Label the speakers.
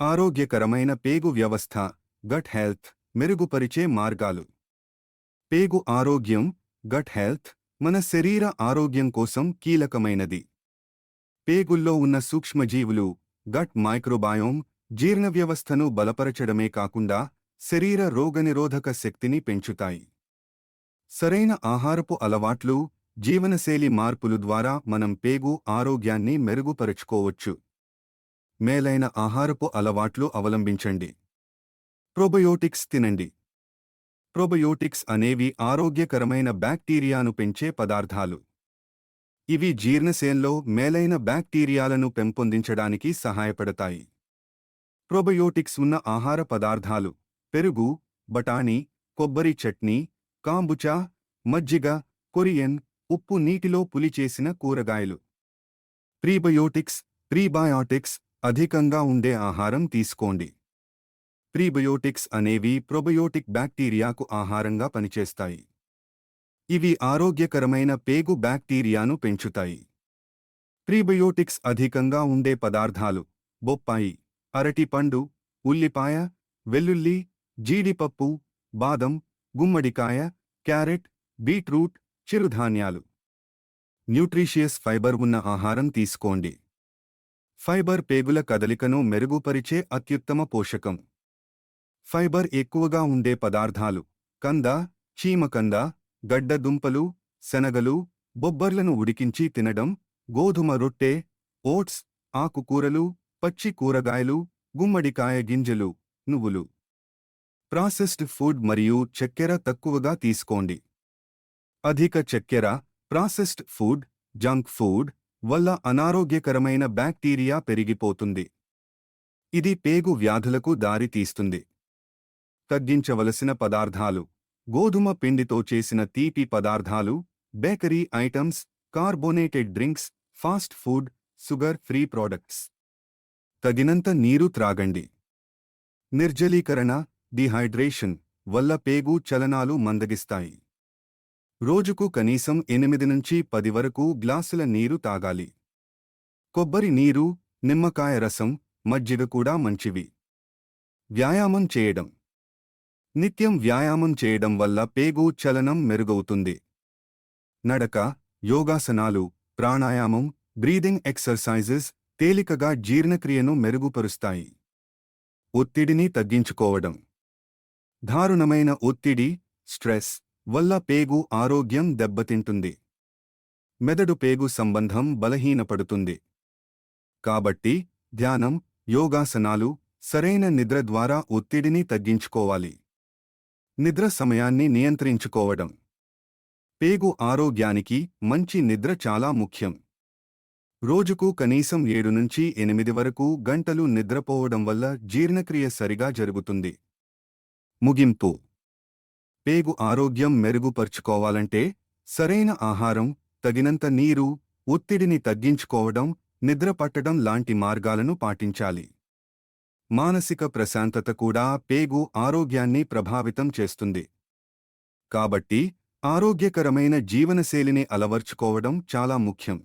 Speaker 1: ఆరోగ్యకరమైన పేగు వ్యవస్థ గట్ హెల్త్ మెరుగుపరిచే మార్గాలు. పేగు ఆరోగ్యం గట్ హెల్త్ మన శరీర ఆరోగ్యం కోసం కీలకమైనది. పేగుల్లో ఉన్న సూక్ష్మజీవులు గట్ మైక్రోబయోమ్ జీర్ణ వ్యవస్థను బలపరచడమే కాకుండా శరీర రోగనిరోధక శక్తిని పెంచుతాయి. సరైన ఆహారపు అలవాట్లు జీవనశైలి మార్పులు ద్వారా మనం పేగు ఆరోగ్యాన్ని మెరుగుపరుచుకోవచ్చు. మేలైన ఆహారపు అలవాట్లు అవలంబించండి. ప్రోబయోటిక్స్ తినండి. ప్రోబయోటిక్స్ అనేవి ఆరోగ్యకరమైన బ్యాక్టీరియాను పెంచే పదార్థాలు. ఇవి జీర్ణశయంలో మేలైన బ్యాక్టీరియాలను పెంపొందించడానికి సహాయపడతాయి. ప్రోబయోటిక్స్ ఉన్న ఆహార పదార్థాలు పెరుగు బఠానీ కొబ్బరి చట్నీ కాంబుచా మజ్జిగ కొరియన్ ఉప్పు నీటిలో పులిచేసిన కూరగాయలు. ప్రీబయోటిక్స్ ప్రీబయాటిక్స్ అధికంగా ఉండే ఆహారం తీసుకోండి. ప్రీబయోటిక్స్ అనేవి ప్రొబయోటిక్ బ్యాక్టీరియాకు ఆహారంగా పనిచేస్తాయి. ఇవి ఆరోగ్యకరమైన పేగు బ్యాక్టీరియాను పెంచుతాయి. ప్రీబయోటిక్స్ అధికంగా ఉండే పదార్థాలు బొప్పాయి అరటిపండు ఉల్లిపాయ వెల్లుల్లి జీడిపప్పు బాదం గుమ్మడికాయ క్యారెట్ బీట్రూట్ చిరుధాన్యాలు. న్యూట్రీషియస్ ఫైబర్ ఉన్న ఆహారం తీసుకోండి. ఫైబర్ పేగుల కదలికను మెరుగుపరిచే అత్యుత్తమ పోషకం. ఫైబర్ ఎక్కువగా ఉండే పదార్థాలు కంద చీమకంద గడ్డ దుంపలు శనగలు బొబ్బర్లను ఉడికించి తినడం గోధుమ రొట్టె ఓట్స్ ఆకుకూరలు పచ్చి కూరగాయలు గుమ్మడికాయ గింజలు నువ్వులు. ప్రాసెస్డ్ ఫుడ్ మరియు చక్కెర తక్కువగా తీసుకోండి. అధిక చక్కెర ప్రాసెస్డ్ ఫుడ్ జంక్ ఫుడ్ వల్ల అనారోగ్యకరమైన బ్యాక్టీరియా పెరిగిపోతుంది. ఇది పేగు వ్యాధులకు దారితీస్తుంది. తగ్గించవలసిన పదార్థాలు గోధుమ పిండితో చేసిన తీపి పదార్థాలు bakery items carbonated drinks fast food sugar free products. తగినంత నీరు త్రాగండి. నిర్జలీకరణ డిహైడ్రేషన్ వల్ల పేగు చలనాలు మందగిస్తాయి. రోజుకు కనీసం ఎనిమిది నుంచి పది వరకు గ్లాసుల నీరు తాగాలి. కొబ్బరి నీరు నిమ్మకాయ రసం మజ్జిగ కూడా మంచివి. వ్యాయామం చేయడం. నిత్యం వ్యాయామం చేయడం వల్ల పేగు చలనం మెరుగవుతుంది. నడక యోగాసనాలు ప్రాణాయామం బ్రీదింగ్ ఎక్సర్సైజెస్ తేలికగా జీర్ణక్రియను మెరుగుపరుస్తాయి. ఒత్తిడిని తగ్గించుకోవడం. దారుణమైన ఒత్తిడి స్ట్రెస్. వల్ల పేగు ఆరోగ్యం దెబ్బతింటుంది. మెదడు పేగు సంబంధం బలహీనపడుతుంది. కాబట్టి ధ్యానం యోగాసనాలు సరైన నిద్ర ద్వారా ఒత్తిడిని తగ్గించుకోవాలి. నిద్ర సమయాన్ని నియంత్రించుకోవడం. పేగు ఆరోగ్యానికి మంచి నిద్ర చాలా ముఖ్యం. రోజుకు కనీసం ఏడు నుంచి ఎనిమిది వరకు గంటలు నిద్రపోవడం వల్ల జీర్ణక్రియ సరిగా జరుగుతుంది. ముగింపు. పేగు ఆరోగ్యం మెరుగుపరుచుకోవాలంటే సరైన ఆహారం తగినంత నీరు ఒత్తిడిని తగ్గించుకోవడం నిద్ర పట్టడం లాంటి మార్గాలను పాటించాలి. మానసిక ప్రశాంతత కూడా పేగు ఆరోగ్యాన్ని ప్రభావితం చేస్తుంది. కాబట్టి ఆరోగ్యకరమైన జీవనశైలిని అలవర్చుకోవడం చాలా ముఖ్యం.